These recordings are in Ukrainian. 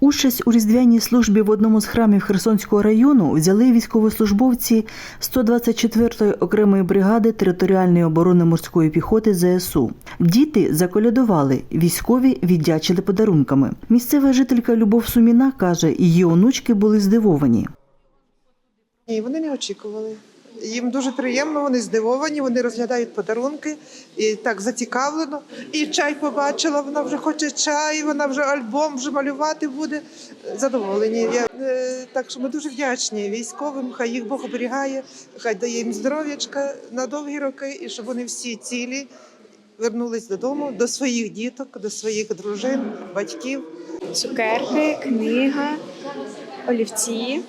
Участь у різдвяній службі в одному з храмів Херсонського району взяли військовослужбовці 124-ї окремої бригади територіальної оборони морської піхоти ЗСУ. Діти заколядували, військові віддячили подарунками. Місцева жителька Любов Суміна каже, її онучки були здивовані. Ні, вони не очікували. Їм дуже приємно, вони здивовані, вони розглядають подарунки і так зацікавлено. І чай побачила, вона вже хоче чай, вона вже альбом вже малювати буде. Задоволені. Я, е, так що ми дуже вдячні військовим, хай їх Бог оберігає, хай дає їм здоров'ячка на довгі роки, і щоб вони всі цілі вернулись додому, до своїх діток, до своїх дружин, батьків. цукерки, книга, олівці,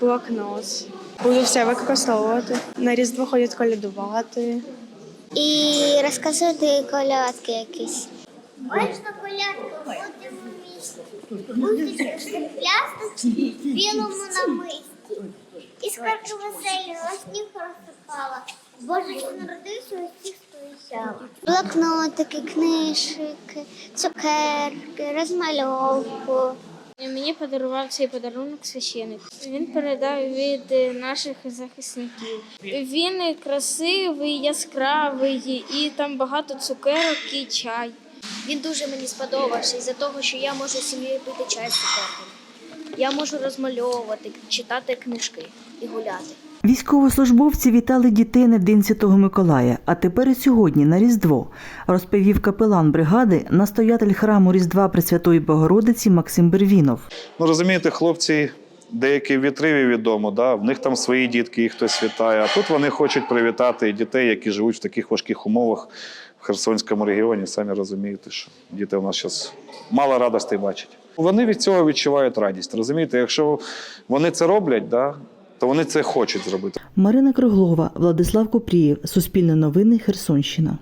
блокнот. Буду все використовувати. На різдво ходять колядувати. і розказати колядки якісь. Можна колядку в місті, бути плясти в білому намисті. І скарки веселі, сніг розсипала. Боже, що народився, усіх сповіщала. Блокнотики, книжки, цукерки, розмальовку. Мені подарував цей подарунок священик. Він передав від наших захисників. Він красивий, яскравий, і там багато цукерок і чай. Він дуже мені сподобався із-за того, що я можу сім'єю пити чай з цукерками. Я можу розмальовувати, читати книжки і гуляти. Військовослужбовці вітали дітей на День Святого Миколая, а тепер і сьогодні на Різдво, розповів капелан бригади, настоятель храму Різдва Пресвятої Богородиці Максим Бервінов. Ну розумієте, хлопці деякі вітриві відомо, да? в них там свої дітки, їх хтось вітає. А тут вони хочуть привітати дітей, які живуть в таких важких умовах в Херсонському регіоні. Самі розумієте, що діти у нас зараз мало радостей бачать. Вони від цього відчувають радість. Розумієте, якщо вони це роблять, да, то вони це хочуть зробити. Марина Круглова, Владислав Купрієв, Суспільне новини, Херсонщина.